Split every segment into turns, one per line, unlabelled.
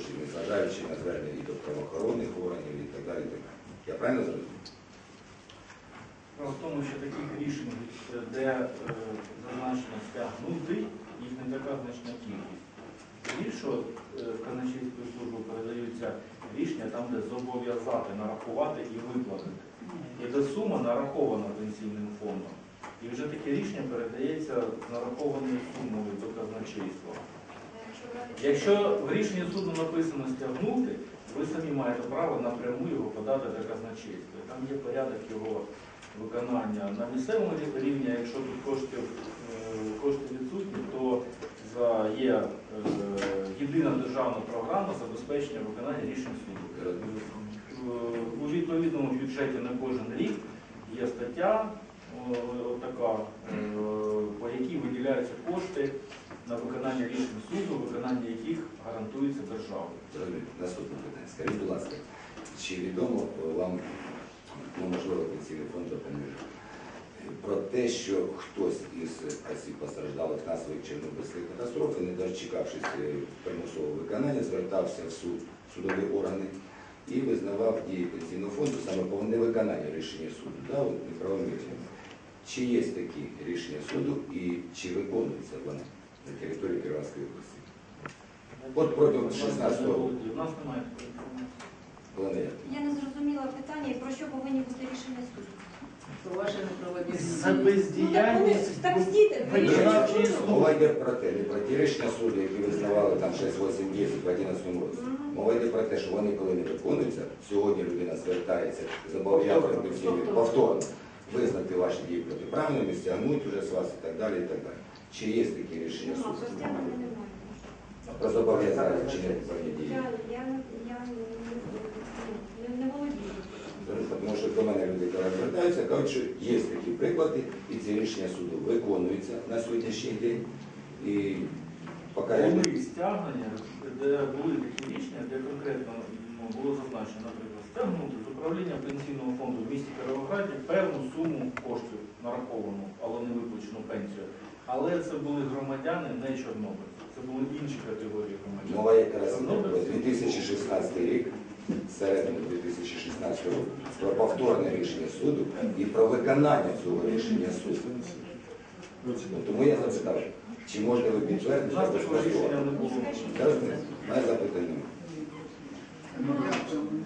грошей, незважаючи на звернення і до правоохоронних органів і так далі. Я правильно зрозумів?
Справа в тому, що таких рішень, де е, зазначено стягнути, їх не така значна кількість. Більше от, е, в казначейську службу передаються рішення там, де зобов'язати нарахувати і виплатити. І де сума нарахована пенсійним фондом. І вже таке рішення передається нарахованою сумою до казначейства. Якщо в рішенні суду написано стягнути, ви самі маєте право напряму його подати до казначейства. Там є порядок його виконання на місцевому рівні, якщо тут коштів, е, кошти відсутні, то є е, єдина державна програма забезпечення виконання рішень суду. Е, У відповідному бюджеті на кожен рік є стаття, така, по якій виділяються кошти на виконання рішень суду, виконання яких гарантується державою.
Наступне питання. Скажіть, будь ласка, чи відомо вам, ну можливо, пенсійний фонд допоможе, про те, що хтось із осіб постраждалих внаслідок Чорнобильської катастрофи, не дочекавшись е, примусового виконання, звертався в суд, судові органи і визнавав дії пенсійного фонду саме по невиконанню рішення суду, да, от неправомірними. Чи є такі рішення суду і чи виконуються вони на території Кіровської області? От протягом 16 року.
Я не зрозуміла питання, і про що повинні бути рішення суду.
Про ваше
За
Ну, так,
бездіяльність
так ви
виконавчої
ж-
Мова йде про те, не про ті рішення суду, які визнавали там 6, 8, 10 в 11 році. Мова йде про те, що вони коли не виконуються, сьогодні людина звертається зобов'язана
Повторно.
повторно визнати ваші дії протиправними, стягнуть уже з вас і так далі, і так далі. Чи є такі рішення суду?
про
зобов'язання чи не певні?
Я, я, не- я не, не, не володію.
Тому що до мене люди звертаються, кажуть, що є такі приклади, і ці рішення суду виконуються на сьогоднішній день. І покарання.
Були стягнення, де були такі рішення, де конкретно ну, було зазначено, наприклад, стягнути з управління пенсійного фонду в місті Кировограді певну суму коштів нараховану, але не виплачену пенсію. Але це були громадяни, не чорнобильці. Це були інші категорії громадян.
Мова якраз про 2016 рік, середину 2016 року, про повторне рішення суду і про виконання цього рішення суду. Ну, Тому я запитав, чи можете ви
У
підтвердити,
нас
що
такого рішення не було.
Моє запитання.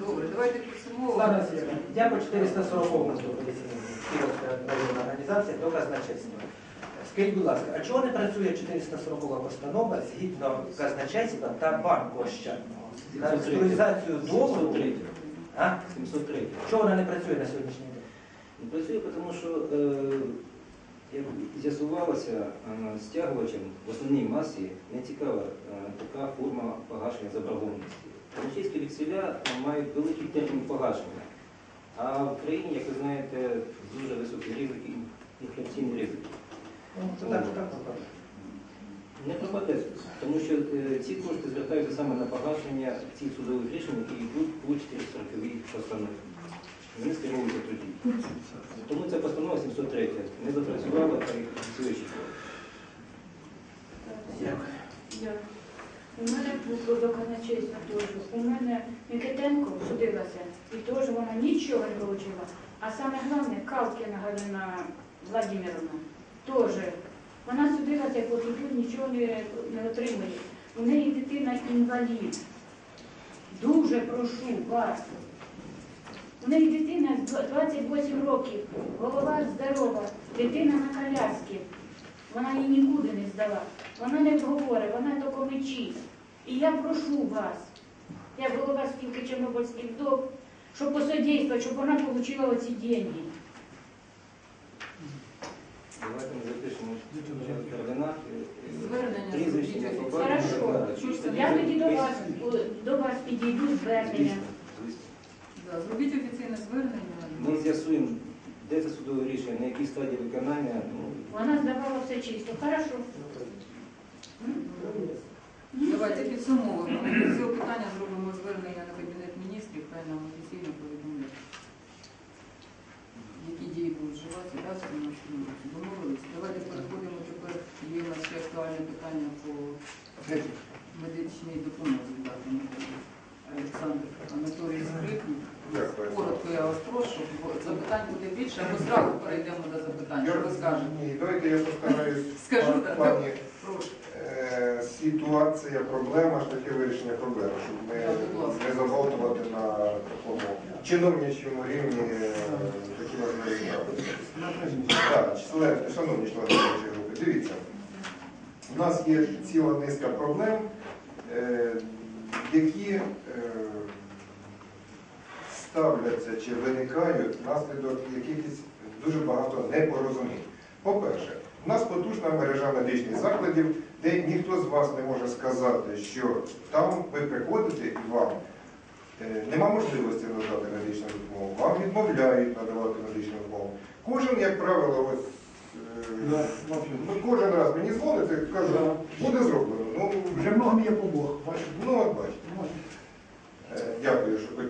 Добре, давайте підсумовуємо.
Зараз я по 440 Київська народна організація до казначейства. Скажіть, будь ласка, а чого не працює 440 постанова згідно казначейства та банку ощадного? На реструктуризацію долу? А?
703.
Чого вона не працює на сьогоднішній день?
Не працює, тому що, е, як з'ясувалося, е, стягувачем в основній масі не цікава е, така форма погашення заборгованості. Російські векселя мають великий термін погашення. А в Україні, як ви знаєте, дуже високі ризики, інфляційні ризики.
Ну, це так, так, так.
Не пропаде, тому що е, ці кошти звертаються саме на погашення цих судових рішень, які йдуть по 440 постанові. Вони скеровуються тоді. Тому ця постанова 703 не запрацювала та працює.
Дякую. У мене було до казначейства теж. У мене Микитенко судилася, і теж вона нічого не отримала. А саме головне, Калкіна Галина Владимировна теж. Вона судилася по суду, нічого не, не отримує. У неї дитина інвалід. Дуже прошу вас. У неї дитина 28 років, голова здорова, дитина на коляскі. Вона її нікуди не здала. Вона не говорить, вона тільки мечить. І я прошу вас, як голова спілки Чорнобильських вдов, щоб посодействовать, щоб вона отримала оці деньги.
Давайте ми запишемо координати,
Звернення.
Хорошо. Я тоді до вас, до вас підійду з зверненням.
Звісно.
Да, Зробіть офіційне звернення.
Ми з'ясуємо, де це судове рішення, на якій стадії виконання. Ну,
Вона здавала все чисто. Хорошо.
Давайте підсумовуємо. Ми з цього питання зробимо звернення на Кабінет міністрів, хай нам офіційно повідомлять, які дії будуть вживатися, раз у нас домовились. Давайте медичній допомоги дати Олександр Анатолій Скрипник. Коротко я вас прошу, бо запитань буде більше, або зразу перейдемо до запитань. Що ви скажете?
Ні, давайте я постараюсь.
Скажу,
пан,
пані,
е, ситуація, проблема, таке вирішення проблеми, щоб ми не заболтувати на такому чиновничому рівні е, такі важливі справи. Шановні члени робочої групи, дивіться у нас є ціла низка проблем, е, які е, ставляться чи виникають внаслідок якихось дуже багато непорозумінь. По-перше, у нас потужна мережа медичних закладів, де ніхто з вас не може сказати, що там ви приходите і вам е, нема можливості надати медичну допомогу, вам відмовляють надавати медичну допомогу. Кожен, як правило, ось е, ну, кожен раз мені дзвонить і кажу, буде зроблено. Ну,
Вже много мені помог. Бог.
ну от бачите. Е, Дякую, що хоч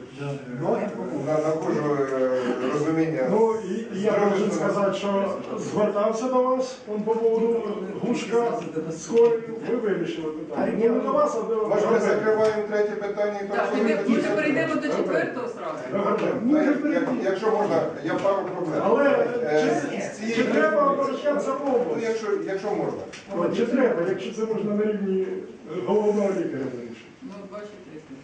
Многим помог.
на- знаходжу е, розуміння.
Ну, і, і я можу сказати, що звертався до вас он по поводу гушка скорою, ви вирішили питання. Ну, не до вас, а до
Може, ми закриваємо третє питання і
Так, ми перейдемо до четвертого.
Ну,
як- Якщо можна, я пару проблем.
Але
Е,
чи, чи треба обращатися в
Ну,
область?
якщо, якщо можна.
Чи треба, якщо це можна на рівні головного лікаря?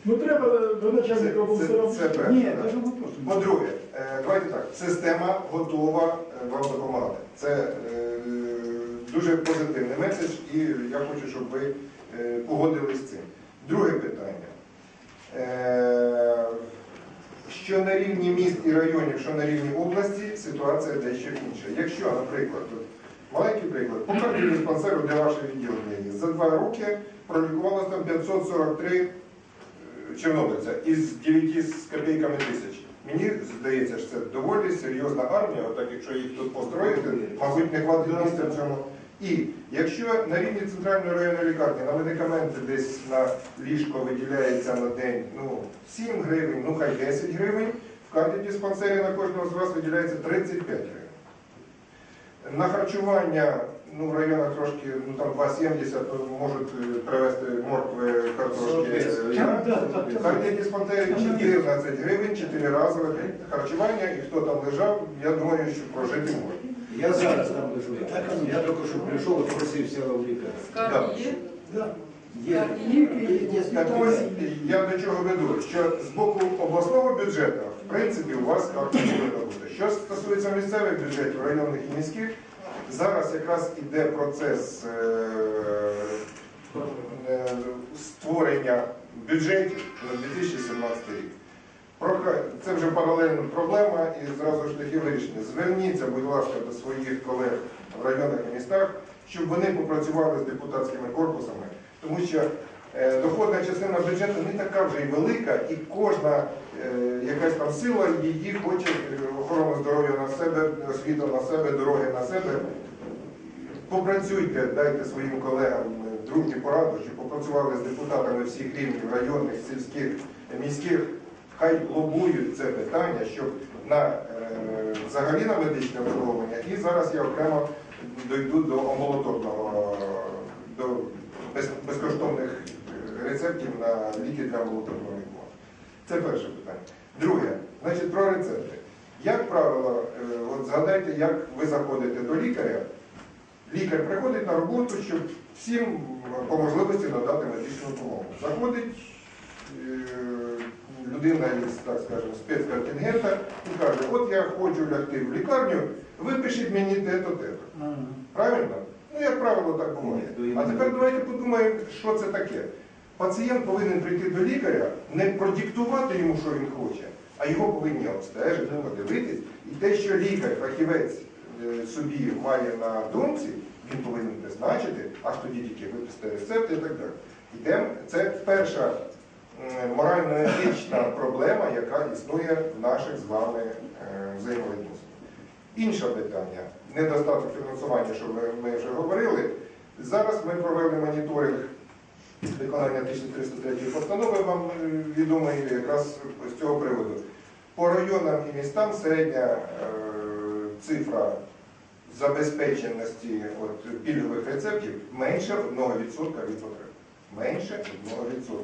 Ну.
Треба до начальника
Це- це- перше,
Ні,
так.
даже вопрос.
По-друге, е, давайте так, система готова е, вам допомагати. Це е, дуже позитивний меседж, і я хочу, щоб ви е, погодились з цим. Друге питання. Е, Що на рівні міст і районів, що на рівні області, ситуація дещо інша. Якщо, наприклад, от, маленький приклад, по кардіодиспансеру, де ваше відділення є, за два роки пролікувалося там 543 е, чорнобильця із 9 з копійками тисяч. Мені здається, що це доволі серйозна армія, отак якщо їх тут построїти, мабуть, не хватить місця в цьому. І якщо на рівні центральної районної лікарні на медикаменти десь на ліжко виділяється на день ну, 7 гривень, ну хай 10 гривень, в кардіодиспансері на кожного з вас виділяється 35 гривень. На харчування ну, в районах трошки, ну там 2,70 ну, можуть е, привезти моркви, картошки.
так.
Кардіодиспансері 14 гривень, 4 рази харчування, і хто там лежав, я думаю, що прожити може.
Я зараз там лежу. Я тільки що прийшов і просився у лікаря.
Скарги є?
Є.
Так ось я до чого веду, що з боку обласного бюджету, в принципі, у вас карта повинна бути. Що стосується місцевих бюджетів, районних і міських, зараз якраз іде процес е, е, створення бюджетів на 2017 рік. Це вже паралельна проблема і зразу шляхи вирішення. Зверніться, будь ласка, до своїх колег в районах і містах, щоб вони попрацювали з депутатськими корпусами, тому що доходна частина бюджету не така вже й велика, і кожна е, якась там сила її хоче е, охорону здоров'я на себе, освіту на себе, дороги на себе. Попрацюйте, дайте своїм колегам е, дружні пораду, щоб попрацювали з депутатами всіх рівнів, районних, сільських, міських. Хай лобують це питання, щоб на е, взагалі на медичне обслуговування. І зараз я окремо дойду до амбулаторного, до без, безкоштовних е, рецептів на ліки для амбулаторного лікування. Це перше питання. Друге, значить про рецепти. Як правило, е, от згадайте, як ви заходите до лікаря. Лікар приходить на роботу, щоб всім по можливості надати медичну допомогу. Заходить е, людина із, так скажемо, спецконтингента і каже, от я хочу лягти в лікарню, випишіть мені те-то, те-то. Правильно? Ну, як правило, так буває. А тепер давайте подумаємо, що це таке. Пацієнт повинен прийти до лікаря, не продиктувати йому, що він хоче, а його повинні обстежити, подивитись. І те, що лікар, фахівець е, собі має на думці, він повинен призначити, аж тоді тільки виписати рецепти і так далі. Йдемо, це перша морально-етична проблема, яка існує в наших з вами е, взаємовідносинах. Інше питання недостаток фінансування, що ми вже говорили. Зараз ми провели моніторинг виконання 1303 постанови, вам е, відомої якраз з цього приводу. По районам і містам середня е, цифра забезпеченості от, пільгових рецептів менше 1% від потреб. Менше 1%.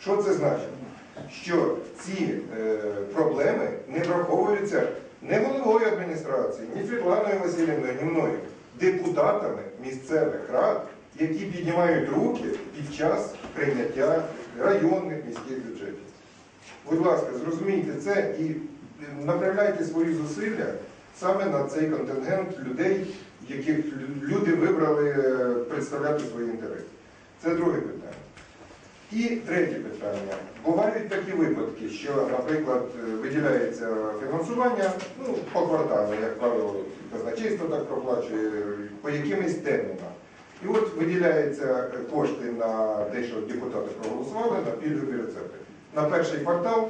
Що це значить? Що ці е, проблеми не враховуються не головою адміністрації, ні Світланою Васильівною, ні мною, депутатами місцевих рад, які піднімають руки під час прийняття районних міських бюджетів. Будь ласка, зрозумійте це і направляйте свої зусилля саме на цей контингент людей, яких люди вибрали е, представляти свої інтереси. Це друге питання. І третє питання. Бувають такі випадки, що, наприклад, е, виділяється фінансування ну, поквартально, як правило, казначейство так проплачує, по якимось термінам. І от виділяються кошти на те, що депутати проголосували, на пільгові рецепти. На перший квартал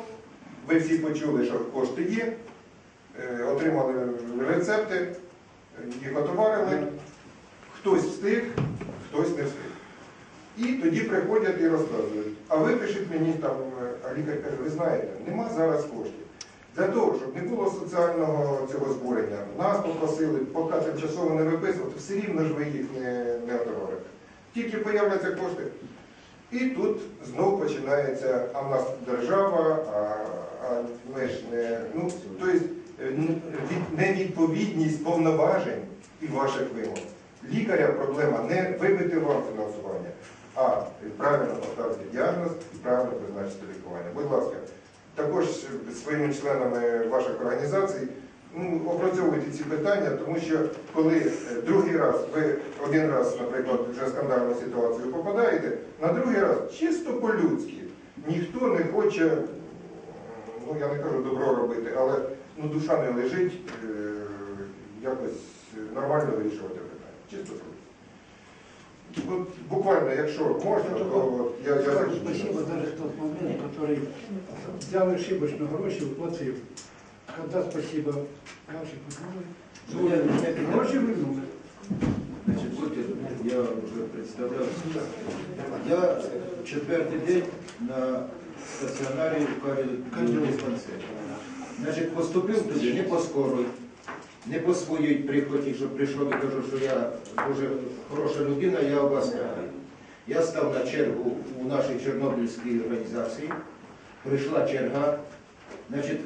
ви всі почули, що кошти є, е, отримали рецепти, їх отоварили, хтось встиг, хтось не встиг. І тоді приходять і розказують. А ви пишіть мені там, е, а лікар каже, ви знаєте, нема зараз коштів. Для того, щоб не було соціального цього збурення, нас попросили, поки тимчасово не виписувати, все рівно ж ви їх не, не отоварите. Тільки появляться кошти. І тут знов починається, а в нас держава, а, а ми ж не. Ну, тобто невідповідність повноважень і ваших вимог. Лікаря проблема не вибити вам фінансування, а правильно поставити діагноз і правильно призначити лікування. Будь ласка, також своїми членами ваших організацій ну, ці питання, тому що коли е, другий раз ви один раз, наприклад, вже скандальну ситуацію попадаєте, на другий раз чисто по-людськи ніхто не хоче, ну я не кажу добро робити, але ну, душа не лежить е, якось нормально вирішувати питання. Чисто по-людськи. От буквально, якщо можна, то от я, я закінчу.
спасибо даже тот момент, который взял ошибочно гроши, уплатил. Когда спасибо наши
Ну, я-
Гроши вернули.
Значить, будьте, я вже представляв. Я четвертий день на стаціонарі в кардіодиспансері. Значить, поступив туди не по скорой, не по своїй прихоті, що прийшов і кажу, що я дуже хороша людина, я у вас прийду. Я став на чергу у нашій Чорнобильській організації. Прийшла черга, значить,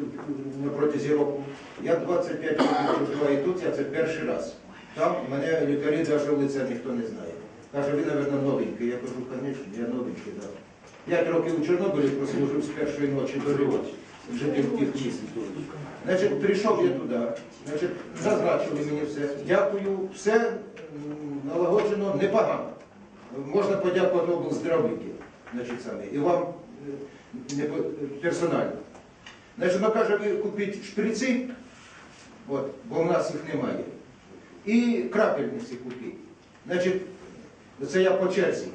на протязі року. Я 25 років проживаю тут, я це перший раз. Там мене лікарі в лице ніхто не знає. Каже, ви, мабуть, новенький. Я кажу, звісно, я новенький, так. П'ять років у Чорнобилі прослужив з першої ночі до животі. Жити в тих місць. Значить, прийшов я туди, значить, зазначили мені все. Дякую, все налагоджено непогано. Можна подякувати облздравліки, значить, саме. І вам е, не персонально. Значить, вона каже, ви купіть шприци, от, бо в нас їх немає. І крапельниці купіть. Значить, це я по черзі.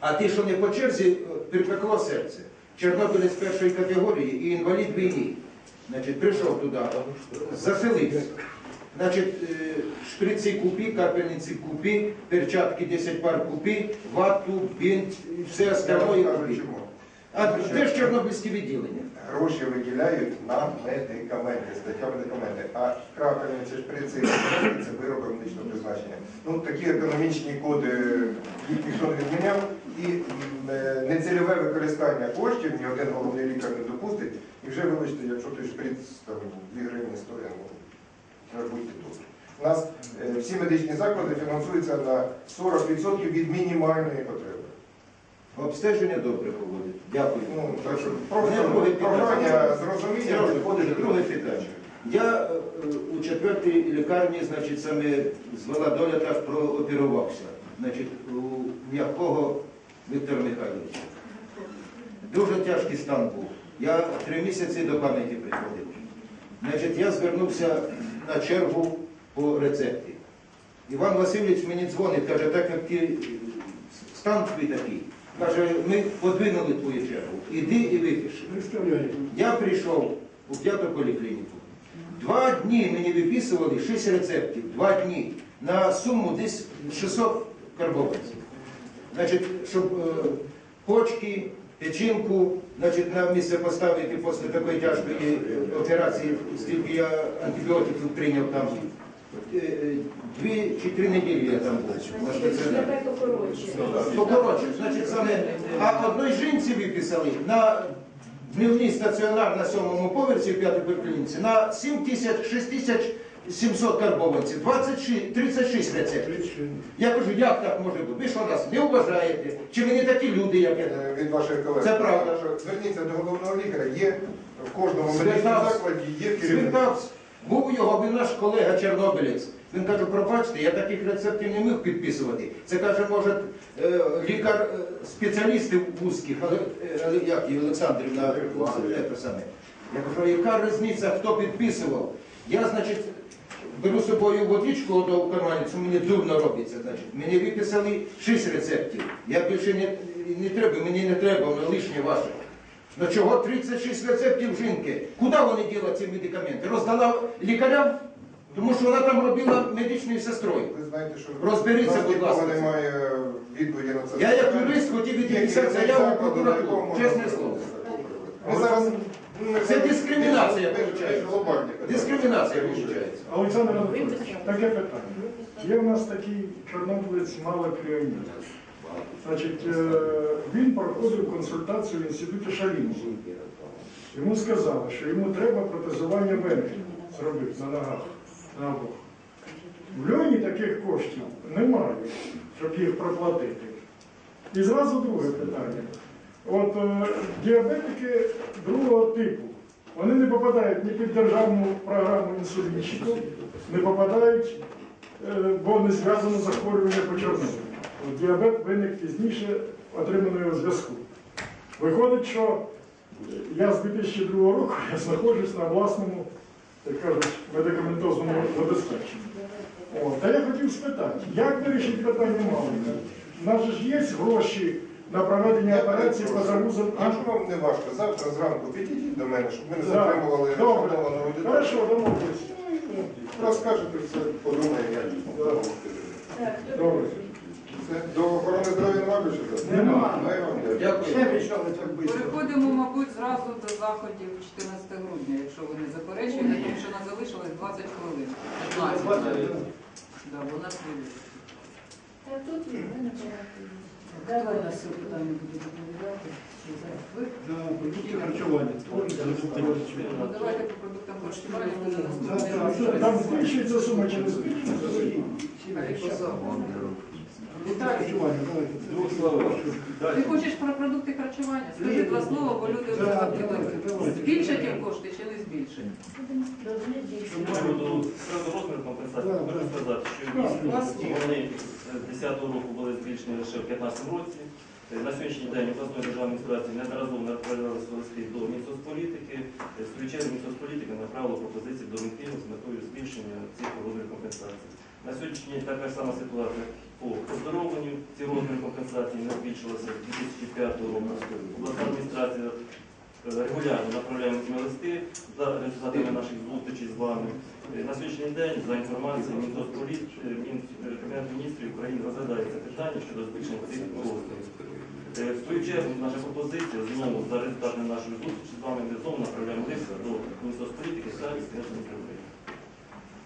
А ті, що не по черзі, е, припекло серце. Чорнобилець першої категорії і інвалід війни. Значить, прийшов туди, заселився. Значить, е, шприці купі, капельниці купі, перчатки 10 пар купі, вату, бінт, все остальное купі. А де ж чорнобильське відділення?
Гроші виділяють на медикаменти, стаття медикаменти, а крапельниці, шприци це вироби медичного призначення. Ну, такі економічні коди їх ніхто не відміняв, і е, нецільове використання коштів ні один головний лікар не допустить. І вже вибачте, якщо той шприц там 2 гривні стоїть, ну будьте тут. У нас е, всі медичні заклади фінансуються на 40% від мінімальної потреби.
Обстеження добре проводять. Дякую.
Ну, так що просто
друге
прохання
питання.
з розумінням
Сережа,
підходити до
друге питання. Я е, у четвертій лікарні, значить, саме звела доля так прооперувався. Значить, у м'якого Віктора Михайловича. Дуже тяжкий стан був. Я три місяці до пам'яті приходив. Значить, я звернувся на чергу по рецепті. Іван Васильович мені дзвонить, каже, так як ти стан твій такий. Каже, ми подвинули твою чергу. Іди і випиши. Я прийшов у п'яту поліклініку. Два дні мені виписували 6 рецептів. Два дні. На суму десь 600 карбованців. Значить, щоб е, почки, печінку, значить, на місце поставити після такої тяжкої е, операції, стільки я антибіотиків прийняв там. Е, е, Дві чи три неділі я там був стаціонарі.
Покоротше.
Покоротше, значить, саме, а одної жінці виписали на дневний стаціонар на сьомому поверсі в п'ятій поліклініці на 7 тисяч, 6 тисяч 700 карбованців, 26, 36 рецептів. Я кажу, як так може бути? Ви що нас не вважаєте? Чи ви не такі люди, як я?
Е, Від вашої колеги.
Це правда.
Зверніться до головного лікаря, є в кожному медичному закладі є керівник.
Звертався. Був його, він наш колега Чорнобилець. Він каже, пробачте, я таких рецептів не міг підписувати. Це каже, може, е, лікар, е, спеціалісти вузьких, але, е, як і Олександрівна, е, те саме. Я кажу, яка різниця, хто підписував? Я, значить, беру з собою водичку ото в кармані, це мені дурно робиться. Значить. Мені виписали 6 рецептів. Я більше не, не треба, мені не треба, воно лишнє ваше. Ну чого 36 рецептів жінки? Куди вони діли ці медикаменти? Роздала лікарям? Тому що вона там робила медичною сестрою.
Ви знаєте, що
Розберіться,
нас
будь ласка.
немає відповіді на це.
Я як юрист хотів відписати заяву прокуратуру, чесне слово.
Ми зараз
Це дискримінація, виходить. Дискримінація виходить.
Олександр Анатолійович, таке питання. Є в нас такий чорнобилець Малик Леонід. Значить, е, він проходив консультацію в інституті Шалімова. Йому сказали, що йому треба протезування вени зробити на ногах, на обох. В льоні таких коштів немає, щоб їх проплатити. І зразу друге питання. От е, діабетики другого типу, вони не попадають ні під державну програму інсулінчиків, не попадають, е, бо не зв'язано захворювання по Чорнобилю. Діабет виник пізніше отриманого зв'язку. Виходить, що я з 2002 року я знаходжусь на власному, так кажуть, медикаментозному забезпеченні. Та я хотів спитати, як вирішити питання Малика? У нас ж є гроші на проведення операції по загрузам.
Якщо вам не важко, завтра зранку підійдіть до мене, щоб ми не
Да.
затримували
Добре.
шановану аудиторію.
Хорошо, домовились.
Розкажете все, подумає, я.
Так,
Добре.
До охорони здоров'я нема більше?
Нема.
Ну, я вам дякую.
Рішали так швидко.
Переходимо, мабуть, зразу до заходів 14 грудня, якщо ви не заперечуєте, тому що нас залишилось 20 хвилин. 15. Да, бо у нас.
Та тут є, ви не порядку.
Давай на це питання буде доповідати.
Продукти харчування.
Давайте по продуктам харчування.
Там збільшується сума
словах.
ти хочеш про продукти харчування? Скажи два слова, бо люди вже
давайте.
Збільшать їм кошти чи не збільшать?
З приводу сразу розмір компенсації, хочу сказати, що вони з 10-го року були збільшені лише в 15 році. Е, На сьогоднішній день обласної державної адміністрації неодноразово направлялися листи до Мінсоцполітики. Е, свою чергу Мінсоцполітика направила пропозиції до Мінфіну з метою збільшення цих розмірів компенсацій. На сьогоднішній день така сама ситуація по оздоровленню. Ці розміри компенсації не збільшилися з 2005 року. Обласна адміністрація е, регулярно направляємо ці листи за результатами наших зустрічей з вами. Е, На сьогоднішній день, за інформацією Мінсоцполіт, е, е, Кабінет міністрів України розглядається питання щодо збільшення цих розмірів. В свою чергу наша пропозиція знову за результатами нашої зустрічі з вами ми знову направляємо лист до Мінсоцполітики та Кабінету України.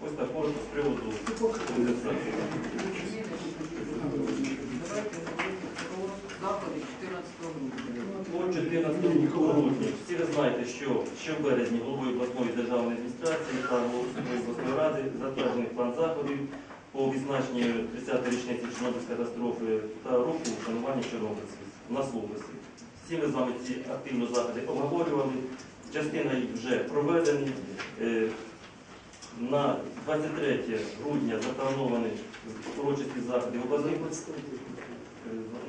Ось так коротко з приводу
про заходи 14 грудня.
По 14 грудня всі ви знаєте, що ще в березні головою обласної державної адміністрації та головою обласної ради затверджений план заходів по відзначенню 30-ї річниці Чорнобильської катастрофи та року вшанування чорнобильців у нас. Всі ми з вами ці активно заходи обговорювали. Частина їх вже проведені. Е, На 23 грудня заплановані урочисті заходи в обласній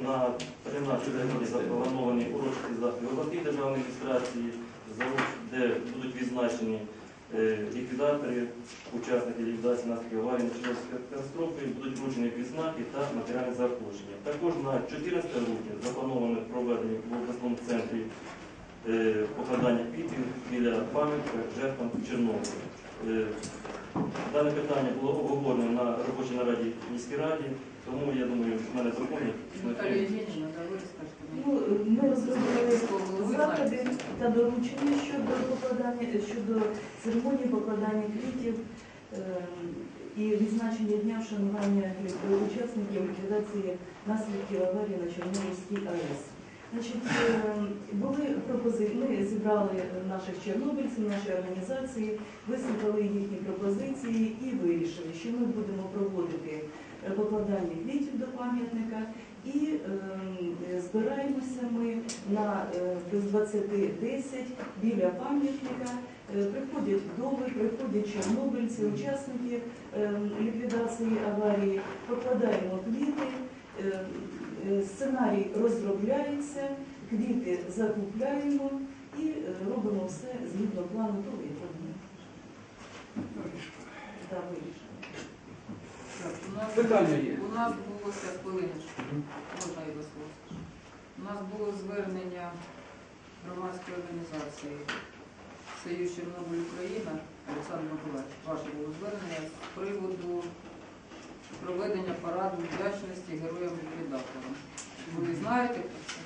на 13 грудня заплановані урочисті заходи в обласній державній адміністрації, де будуть відзначені е, ліквідатори, учасники ліквідації наслідків аварії на катастрофи, будуть вручені відзнаки та матеріальне заохочення. Також на 14 грудня заплановано проведення в обласному центрі е, покладання квітів біля пам'ятки жертвам Чорнобиля. Е, Дане питання було обговорено на робочій нараді міській раді, тому я думаю, в мене
розкажете мені.
Ну, ми розробили заходи та доручення щодо покладання щодо церемонії покладання квітів е, і відзначення дня вшанування учасників ліквідації наслідків аварії на Чорнобильській АЕС. Значить, е, були пропозиції, ми зібрали наших чорнобильців, наші організації, вислухали їхні пропозиції і вирішили, що ми будемо проводити покладання квітів до пам'ятника і е, збираємося ми на без 20.10 біля пам'ятника. Е, Приходять вдови, приходять чорнобильці, учасники е, ліквідації аварії, покладаємо квіти. Е, е, Сценарій розробляється, квіти закупляємо і робимо все згідно плану того, як ми
у нас,
Питання є.
у нас було хвилиночку. Можна і без слова. У нас було звернення громадської організації Союз Чорнобиль Україна, Олександр Миколаївич, ваше було звернення з приводу проведення параду вдячності героям-ліквідаторам. Ви знаєте про це?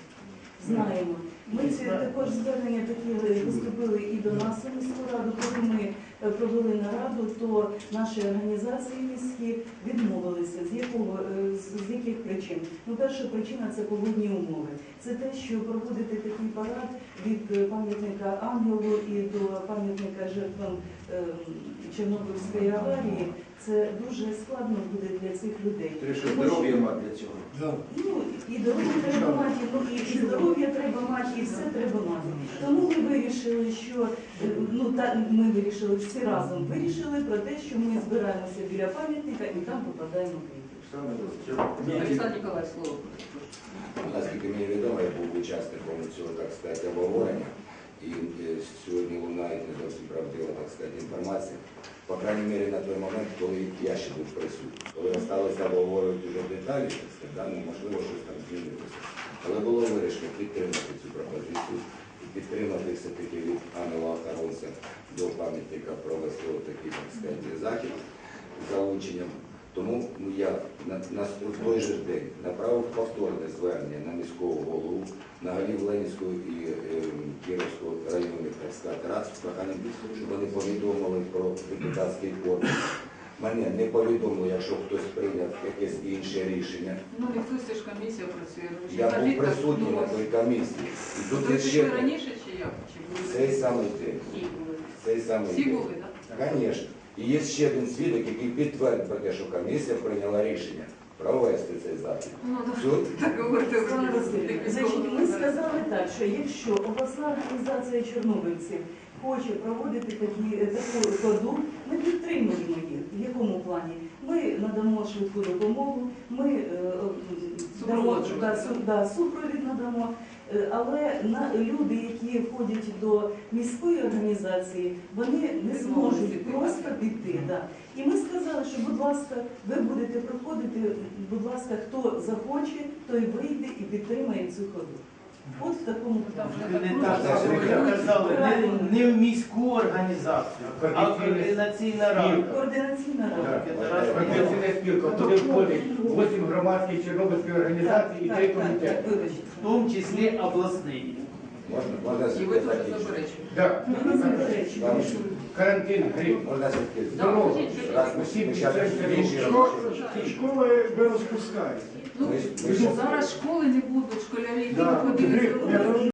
Знаємо. Ми ці також звернення такі поступили і до нас у міську раду. Коли ми е, провели нараду, то наші організації міські відмовилися. З якого е, з яких причин? Ну, перша причина це погодні умови. Це те, що проводити такий парад від е, пам'ятника Ангелу і до пам'ятника жертвам е, Чорнобильської аварії. Це дуже складно буде для цих людей.
Треба ще
що-
здоров'я мати для цього.
Да.
Ну, і дороги треба мати, ну, і, здоров'я треба мати, і все треба мати. Тому ми вирішили, що е, ну та ми вирішили всі разом вирішили про те, що ми збираємося біля пам'ятника і там попадаємо.
Олександр Ніколаївич, слово.
Наскільки мені відомо, я був учасником цього, так сказати, обговорення. І е, сьогодні лунає не зовсім правдива, так сказати, інформація. По крайній мірі на той момент, коли я ще був присутній. Коли осталося обговорювати вже деталі, так сказати, да, ну, можливо, щось там змінилося. Але було вирішено підтримати цю пропозицію і підтримати все-таки від Анела Охоронця до пам'ятника провести такий, так сказати, захід залученням. Тому ну, я на, на той же день направив повторне звернення на міського голову, на голів Ленінського і е, Кіровського районних так сказати, рад з проханням, щоб вони повідомили про депутатський корпус. Мене не повідомили, якщо хтось прийняв якесь інше рішення.
Ну, це ж комісія працює. Ну,
Я був присутній на той комісії. І тут є ще
раніше чи як? Чи були?
цей самий день.
Всі були.
Цей самий
Всі
день.
були, так?
Звісно. І є ще один свідок, який підтвердив про те, що комісія прийняла рішення провести цей захід.
Ну,
Васильович, Значить, ми сказали так, що якщо обласна організація чорнобильців хоче проводити такі, е, таку ходу, ми підтримуємо їх. В якому плані? Ми надамо швидку допомогу, ми е, дамо
Супроводжувати,
да, су- да, супровід надамо. Е, Але на люди, які входять до міської організації, вони не
зможуть
просто піти. Да. І ми сказали, що, будь ласка, ви будете проходити, будь ласка, хто захоче, той вийде і підтримає цю ходу. От в такому
казали, не, не в міську організацію, а в координаційна рада.
Координаційна рада.
Професійна спілка, туди входить 8 громадських чорнобильських організацій і
Так,
3
так, так,
комітети.
В тому числі обласний.
Можна, можна
І ви теж
закінчити.
заперечуєте.
Карантин, грипп.
Можна все-таки
Здорово.
раз ми, ми зараз інші
Шко- Школи ви розпускаєте.
Ну,
Ми ж- ми ж-
зараз школи не будуть, школярі
Да,
не ходили.
грип, я